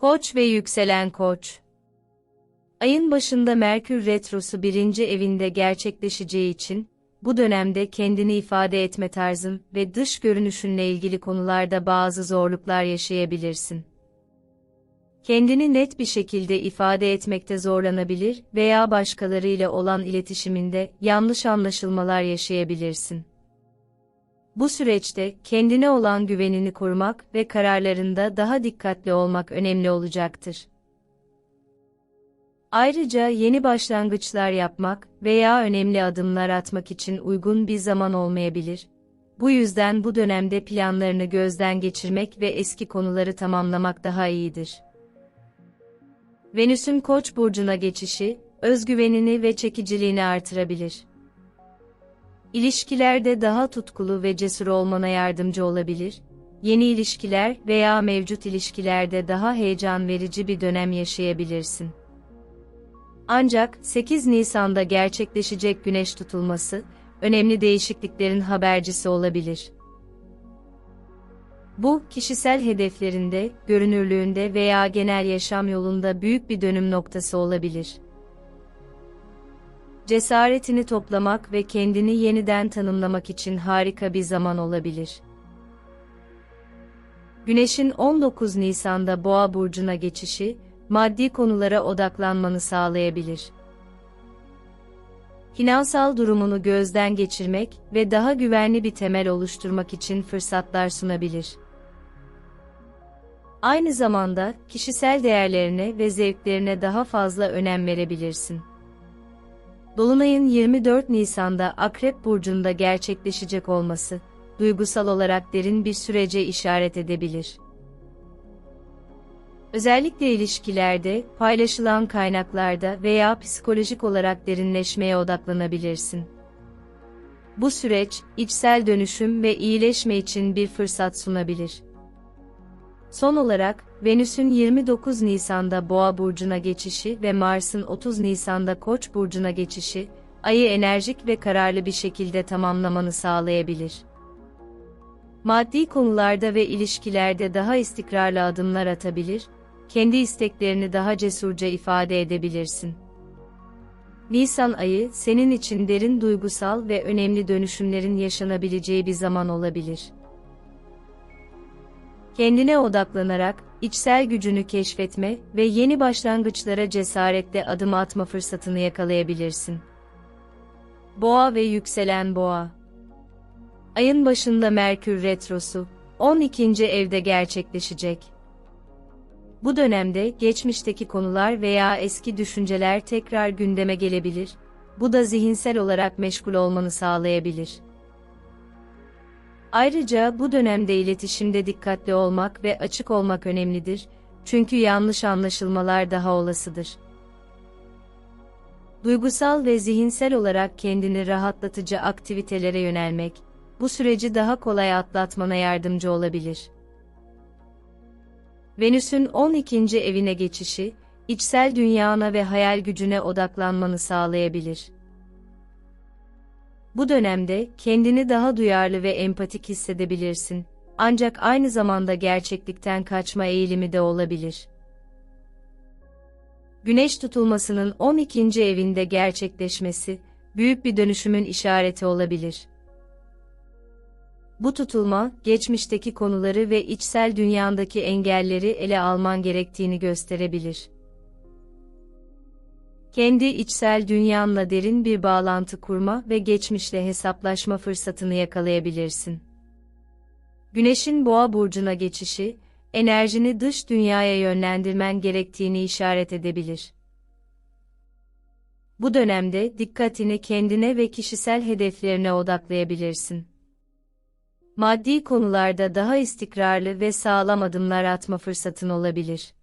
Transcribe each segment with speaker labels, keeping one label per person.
Speaker 1: Koç ve yükselen koç. Ayın başında Merkür Retrosu birinci evinde gerçekleşeceği için, bu dönemde kendini ifade etme tarzın ve dış görünüşünle ilgili konularda bazı zorluklar yaşayabilirsin. Kendini net bir şekilde ifade etmekte zorlanabilir veya başkalarıyla olan iletişiminde yanlış anlaşılmalar yaşayabilirsin. Bu süreçte kendine olan güvenini korumak ve kararlarında daha dikkatli olmak önemli olacaktır. Ayrıca yeni başlangıçlar yapmak veya önemli adımlar atmak için uygun bir zaman olmayabilir. Bu yüzden bu dönemde planlarını gözden geçirmek ve eski konuları tamamlamak daha iyidir. Venüs'ün Koç burcuna geçişi, özgüvenini ve çekiciliğini artırabilir. İlişkilerde daha tutkulu ve cesur olmana yardımcı olabilir. Yeni ilişkiler veya mevcut ilişkilerde daha heyecan verici bir dönem yaşayabilirsin. Ancak 8 Nisan'da gerçekleşecek güneş tutulması, önemli değişikliklerin habercisi olabilir. Bu, kişisel hedeflerinde, görünürlüğünde veya genel yaşam yolunda büyük bir dönüm noktası olabilir. Cesaretini toplamak ve kendini yeniden tanımlamak için harika bir zaman olabilir. Güneşin 19 Nisan'da Boğa burcuna geçişi, maddi konulara odaklanmanı sağlayabilir. Finansal durumunu gözden geçirmek ve daha güvenli bir temel oluşturmak için fırsatlar sunabilir. Aynı zamanda kişisel değerlerine ve zevklerine daha fazla önem verebilirsin. Dolunay'ın 24 Nisan'da Akrep Burcu'nda gerçekleşecek olması, duygusal olarak derin bir sürece işaret edebilir. Özellikle ilişkilerde, paylaşılan kaynaklarda veya psikolojik olarak derinleşmeye odaklanabilirsin. Bu süreç, içsel dönüşüm ve iyileşme için bir fırsat sunabilir. Son olarak, Venüs'ün 29 Nisan'da Boğa burcuna geçişi ve Mars'ın 30 Nisan'da Koç burcuna geçişi, ayı enerjik ve kararlı bir şekilde tamamlamanı sağlayabilir. Maddi konularda ve ilişkilerde daha istikrarlı adımlar atabilir, kendi isteklerini daha cesurca ifade edebilirsin. Nisan ayı senin için derin duygusal ve önemli dönüşümlerin yaşanabileceği bir zaman olabilir. Kendine odaklanarak içsel gücünü keşfetme ve yeni başlangıçlara cesaretle adım atma fırsatını yakalayabilirsin. Boğa ve yükselen boğa. Ayın başında Merkür retrosu 12. evde gerçekleşecek. Bu dönemde geçmişteki konular veya eski düşünceler tekrar gündeme gelebilir. Bu da zihinsel olarak meşgul olmanı sağlayabilir. Ayrıca bu dönemde iletişimde dikkatli olmak ve açık olmak önemlidir. Çünkü yanlış anlaşılmalar daha olasıdır. Duygusal ve zihinsel olarak kendini rahatlatıcı aktivitelere yönelmek, bu süreci daha kolay atlatmana yardımcı olabilir. Venüs'ün 12. evine geçişi, içsel dünyana ve hayal gücüne odaklanmanı sağlayabilir. Bu dönemde kendini daha duyarlı ve empatik hissedebilirsin. Ancak aynı zamanda gerçeklikten kaçma eğilimi de olabilir. Güneş tutulmasının 12. evinde gerçekleşmesi, büyük bir dönüşümün işareti olabilir. Bu tutulma, geçmişteki konuları ve içsel dünyandaki engelleri ele alman gerektiğini gösterebilir. Kendi içsel dünyanla derin bir bağlantı kurma ve geçmişle hesaplaşma fırsatını yakalayabilirsin. Güneşin boğa burcuna geçişi, enerjini dış dünyaya yönlendirmen gerektiğini işaret edebilir. Bu dönemde dikkatini kendine ve kişisel hedeflerine odaklayabilirsin maddi konularda daha istikrarlı ve sağlam adımlar atma fırsatın olabilir.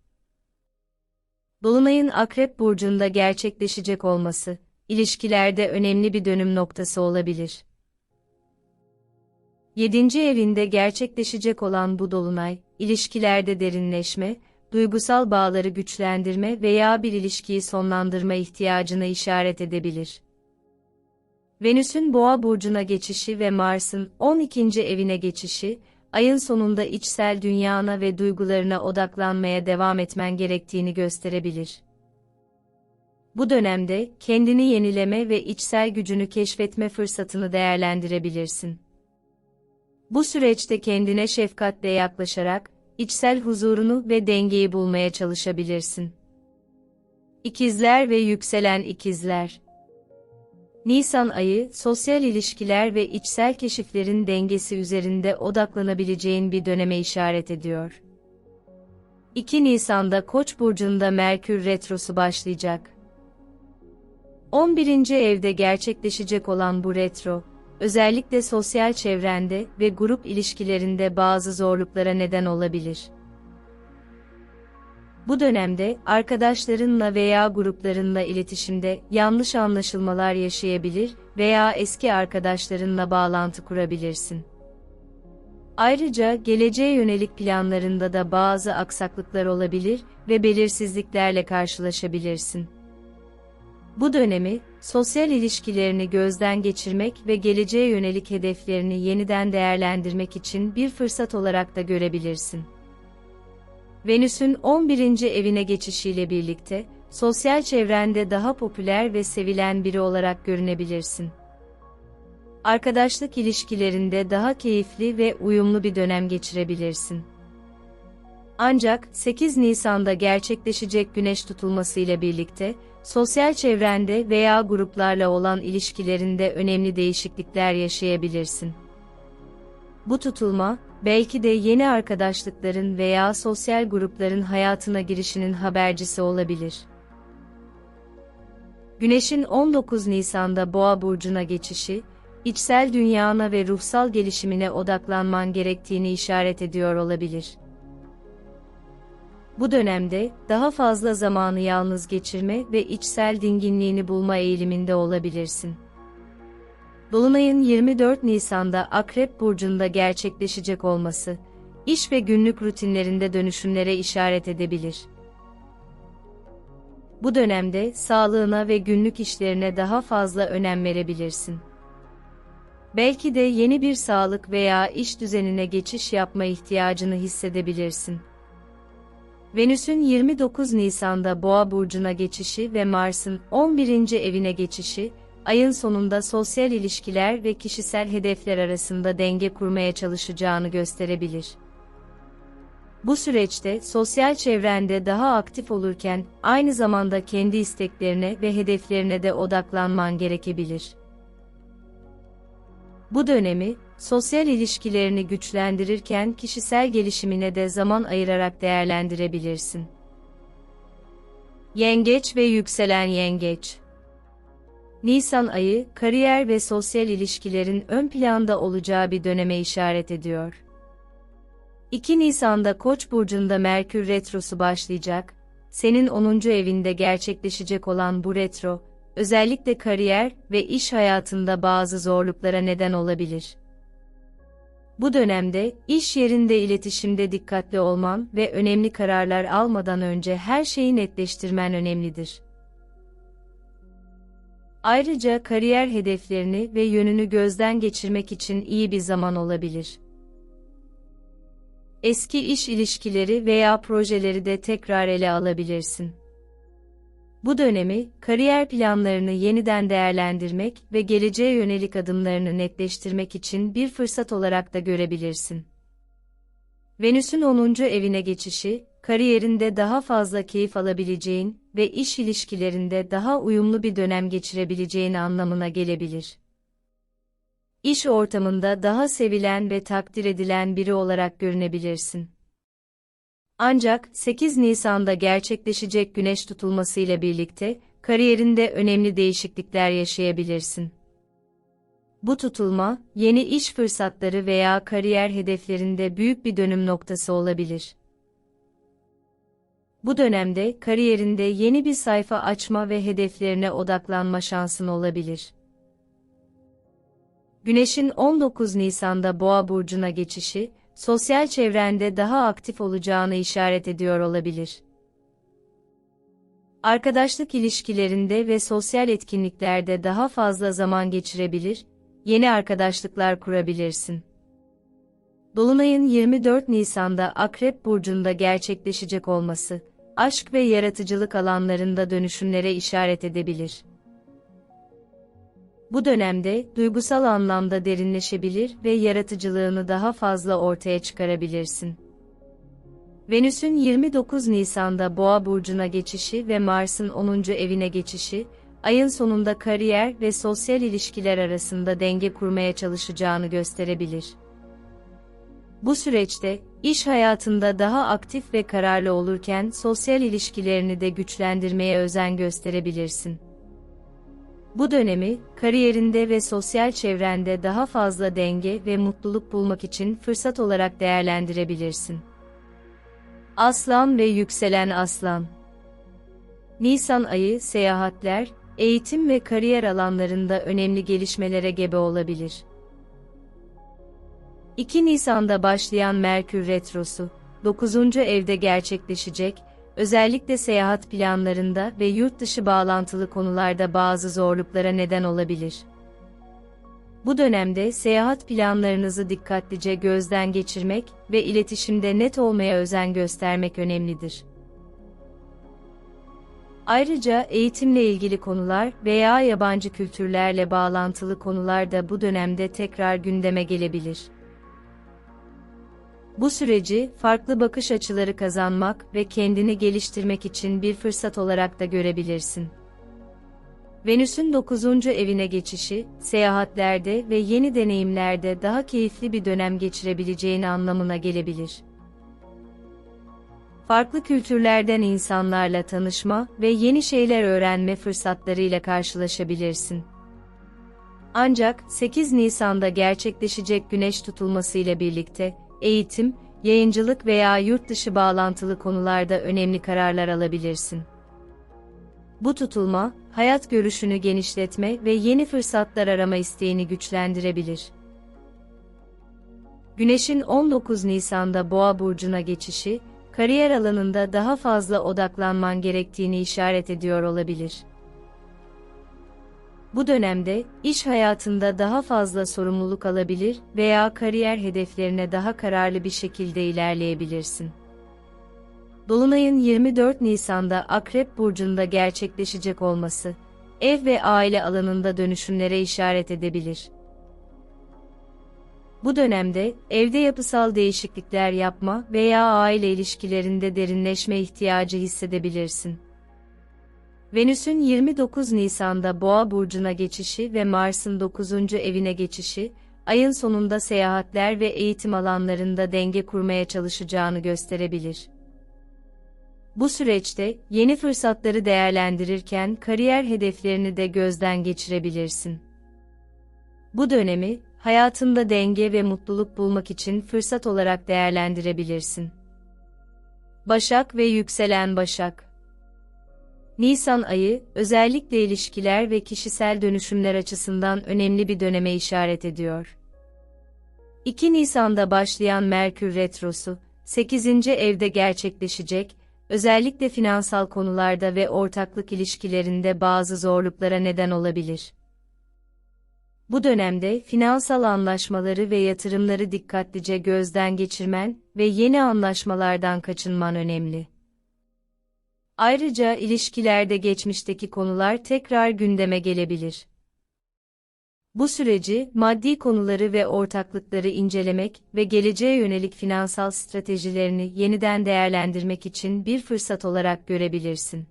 Speaker 1: Dolunay'ın Akrep burcunda gerçekleşecek olması, ilişkilerde önemli bir dönüm noktası olabilir. 7. evinde gerçekleşecek olan bu dolunay, ilişkilerde derinleşme, duygusal bağları güçlendirme veya bir ilişkiyi sonlandırma ihtiyacına işaret edebilir. Venüs'ün Boğa burcuna geçişi ve Mars'ın 12. evine geçişi, ayın sonunda içsel dünyana ve duygularına odaklanmaya devam etmen gerektiğini gösterebilir. Bu dönemde kendini yenileme ve içsel gücünü keşfetme fırsatını değerlendirebilirsin. Bu süreçte kendine şefkatle yaklaşarak içsel huzurunu ve dengeyi bulmaya çalışabilirsin. İkizler ve yükselen ikizler Nisan ayı, sosyal ilişkiler ve içsel keşiflerin dengesi üzerinde odaklanabileceğin bir döneme işaret ediyor. 2 Nisan'da Koç burcunda Merkür retrosu başlayacak. 11. evde gerçekleşecek olan bu retro, özellikle sosyal çevrende ve grup ilişkilerinde bazı zorluklara neden olabilir. Bu dönemde arkadaşlarınla veya gruplarınla iletişimde yanlış anlaşılmalar yaşayabilir veya eski arkadaşlarınla bağlantı kurabilirsin. Ayrıca geleceğe yönelik planlarında da bazı aksaklıklar olabilir ve belirsizliklerle karşılaşabilirsin. Bu dönemi, sosyal ilişkilerini gözden geçirmek ve geleceğe yönelik hedeflerini yeniden değerlendirmek için bir fırsat olarak da görebilirsin. Venüs'ün 11. evine geçişiyle birlikte, sosyal çevrende daha popüler ve sevilen biri olarak görünebilirsin. Arkadaşlık ilişkilerinde daha keyifli ve uyumlu bir dönem geçirebilirsin. Ancak 8 Nisan'da gerçekleşecek güneş tutulması ile birlikte, sosyal çevrende veya gruplarla olan ilişkilerinde önemli değişiklikler yaşayabilirsin. Bu tutulma, belki de yeni arkadaşlıkların veya sosyal grupların hayatına girişinin habercisi olabilir. Güneşin 19 Nisan'da Boğa burcuna geçişi, içsel dünyana ve ruhsal gelişimine odaklanman gerektiğini işaret ediyor olabilir. Bu dönemde daha fazla zamanı yalnız geçirme ve içsel dinginliğini bulma eğiliminde olabilirsin. Dolunay'ın 24 Nisan'da Akrep Burcu'nda gerçekleşecek olması, iş ve günlük rutinlerinde dönüşümlere işaret edebilir. Bu dönemde sağlığına ve günlük işlerine daha fazla önem verebilirsin. Belki de yeni bir sağlık veya iş düzenine geçiş yapma ihtiyacını hissedebilirsin. Venüs'ün 29 Nisan'da Boğa burcuna geçişi ve Mars'ın 11. evine geçişi, ayın sonunda sosyal ilişkiler ve kişisel hedefler arasında denge kurmaya çalışacağını gösterebilir. Bu süreçte sosyal çevrende daha aktif olurken aynı zamanda kendi isteklerine ve hedeflerine de odaklanman gerekebilir. Bu dönemi sosyal ilişkilerini güçlendirirken kişisel gelişimine de zaman ayırarak değerlendirebilirsin. Yengeç ve yükselen yengeç Nisan ayı, kariyer ve sosyal ilişkilerin ön planda olacağı bir döneme işaret ediyor. 2 Nisan'da Koç burcunda Merkür retrosu başlayacak. Senin 10. evinde gerçekleşecek olan bu retro, özellikle kariyer ve iş hayatında bazı zorluklara neden olabilir. Bu dönemde iş yerinde iletişimde dikkatli olman ve önemli kararlar almadan önce her şeyi netleştirmen önemlidir. Ayrıca kariyer hedeflerini ve yönünü gözden geçirmek için iyi bir zaman olabilir. Eski iş ilişkileri veya projeleri de tekrar ele alabilirsin. Bu dönemi, kariyer planlarını yeniden değerlendirmek ve geleceğe yönelik adımlarını netleştirmek için bir fırsat olarak da görebilirsin. Venüs'ün 10. evine geçişi, kariyerinde daha fazla keyif alabileceğin ve iş ilişkilerinde daha uyumlu bir dönem geçirebileceğin anlamına gelebilir. İş ortamında daha sevilen ve takdir edilen biri olarak görünebilirsin. Ancak 8 Nisan'da gerçekleşecek güneş tutulması ile birlikte kariyerinde önemli değişiklikler yaşayabilirsin. Bu tutulma, yeni iş fırsatları veya kariyer hedeflerinde büyük bir dönüm noktası olabilir. Bu dönemde kariyerinde yeni bir sayfa açma ve hedeflerine odaklanma şansın olabilir. Güneşin 19 Nisan'da Boğa burcuna geçişi, sosyal çevrende daha aktif olacağını işaret ediyor olabilir. Arkadaşlık ilişkilerinde ve sosyal etkinliklerde daha fazla zaman geçirebilir, yeni arkadaşlıklar kurabilirsin. Dolunay'ın 24 Nisan'da Akrep Burcu'nda gerçekleşecek olması, aşk ve yaratıcılık alanlarında dönüşümlere işaret edebilir. Bu dönemde duygusal anlamda derinleşebilir ve yaratıcılığını daha fazla ortaya çıkarabilirsin. Venüs'ün 29 Nisan'da Boğa burcuna geçişi ve Mars'ın 10. evine geçişi, ayın sonunda kariyer ve sosyal ilişkiler arasında denge kurmaya çalışacağını gösterebilir. Bu süreçte, iş hayatında daha aktif ve kararlı olurken sosyal ilişkilerini de güçlendirmeye özen gösterebilirsin. Bu dönemi, kariyerinde ve sosyal çevrende daha fazla denge ve mutluluk bulmak için fırsat olarak değerlendirebilirsin. Aslan ve yükselen aslan Nisan ayı, seyahatler, eğitim ve kariyer alanlarında önemli gelişmelere gebe olabilir. 2 Nisan'da başlayan Merkür Retrosu, 9. evde gerçekleşecek, özellikle seyahat planlarında ve yurt dışı bağlantılı konularda bazı zorluklara neden olabilir. Bu dönemde seyahat planlarınızı dikkatlice gözden geçirmek ve iletişimde net olmaya özen göstermek önemlidir. Ayrıca eğitimle ilgili konular veya yabancı kültürlerle bağlantılı konular da bu dönemde tekrar gündeme gelebilir. Bu süreci farklı bakış açıları kazanmak ve kendini geliştirmek için bir fırsat olarak da görebilirsin. Venüs'ün 9. evine geçişi, seyahatlerde ve yeni deneyimlerde daha keyifli bir dönem geçirebileceğin anlamına gelebilir. Farklı kültürlerden insanlarla tanışma ve yeni şeyler öğrenme fırsatlarıyla karşılaşabilirsin. Ancak 8 Nisan'da gerçekleşecek güneş tutulmasıyla birlikte eğitim, yayıncılık veya yurt dışı bağlantılı konularda önemli kararlar alabilirsin. Bu tutulma, hayat görüşünü genişletme ve yeni fırsatlar arama isteğini güçlendirebilir. Güneşin 19 Nisan'da Boğa burcuna geçişi, kariyer alanında daha fazla odaklanman gerektiğini işaret ediyor olabilir. Bu dönemde, iş hayatında daha fazla sorumluluk alabilir veya kariyer hedeflerine daha kararlı bir şekilde ilerleyebilirsin. Dolunay'ın 24 Nisan'da Akrep Burcu'nda gerçekleşecek olması, ev ve aile alanında dönüşümlere işaret edebilir. Bu dönemde, evde yapısal değişiklikler yapma veya aile ilişkilerinde derinleşme ihtiyacı hissedebilirsin. Venüs'ün 29 Nisan'da Boğa burcuna geçişi ve Mars'ın 9. evine geçişi, ayın sonunda seyahatler ve eğitim alanlarında denge kurmaya çalışacağını gösterebilir. Bu süreçte yeni fırsatları değerlendirirken kariyer hedeflerini de gözden geçirebilirsin. Bu dönemi hayatında denge ve mutluluk bulmak için fırsat olarak değerlendirebilirsin. Başak ve yükselen Başak Nisan ayı, özellikle ilişkiler ve kişisel dönüşümler açısından önemli bir döneme işaret ediyor. 2 Nisan'da başlayan Merkür Retrosu, 8. evde gerçekleşecek, özellikle finansal konularda ve ortaklık ilişkilerinde bazı zorluklara neden olabilir. Bu dönemde finansal anlaşmaları ve yatırımları dikkatlice gözden geçirmen ve yeni anlaşmalardan kaçınman önemli. Ayrıca ilişkilerde geçmişteki konular tekrar gündeme gelebilir. Bu süreci, maddi konuları ve ortaklıkları incelemek ve geleceğe yönelik finansal stratejilerini yeniden değerlendirmek için bir fırsat olarak görebilirsin.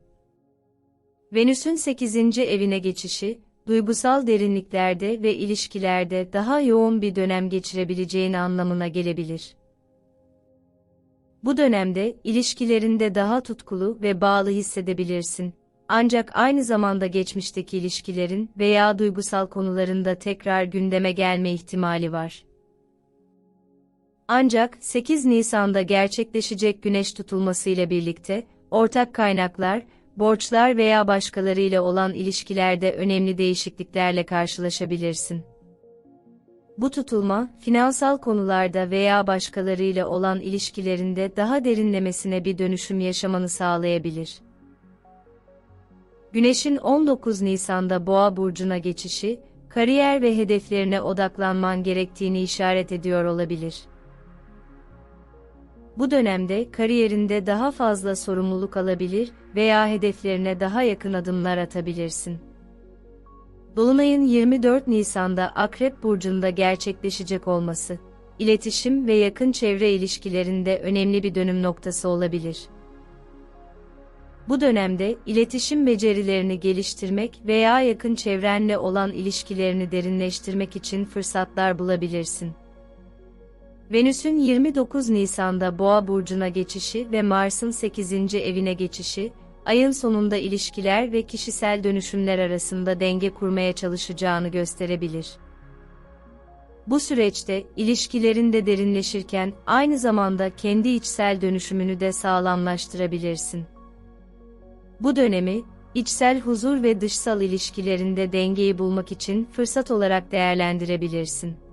Speaker 1: Venüs'ün 8. evine geçişi, duygusal derinliklerde ve ilişkilerde daha yoğun bir dönem geçirebileceğin anlamına gelebilir. Bu dönemde ilişkilerinde daha tutkulu ve bağlı hissedebilirsin. Ancak aynı zamanda geçmişteki ilişkilerin veya duygusal konularında tekrar gündeme gelme ihtimali var. Ancak 8 Nisan'da gerçekleşecek güneş tutulmasıyla birlikte ortak kaynaklar, borçlar veya başkalarıyla olan ilişkilerde önemli değişikliklerle karşılaşabilirsin. Bu tutulma, finansal konularda veya başkalarıyla olan ilişkilerinde daha derinlemesine bir dönüşüm yaşamanı sağlayabilir. Güneşin 19 Nisan'da Boğa burcuna geçişi, kariyer ve hedeflerine odaklanman gerektiğini işaret ediyor olabilir. Bu dönemde kariyerinde daha fazla sorumluluk alabilir veya hedeflerine daha yakın adımlar atabilirsin. Dolunay'ın 24 Nisan'da Akrep Burcu'nda gerçekleşecek olması, iletişim ve yakın çevre ilişkilerinde önemli bir dönüm noktası olabilir. Bu dönemde iletişim becerilerini geliştirmek veya yakın çevrenle olan ilişkilerini derinleştirmek için fırsatlar bulabilirsin. Venüs'ün 29 Nisan'da Boğa burcuna geçişi ve Mars'ın 8. evine geçişi, ayın sonunda ilişkiler ve kişisel dönüşümler arasında denge kurmaya çalışacağını gösterebilir. Bu süreçte ilişkilerinde derinleşirken aynı zamanda kendi içsel dönüşümünü de sağlamlaştırabilirsin. Bu dönemi, içsel huzur ve dışsal ilişkilerinde dengeyi bulmak için fırsat olarak değerlendirebilirsin.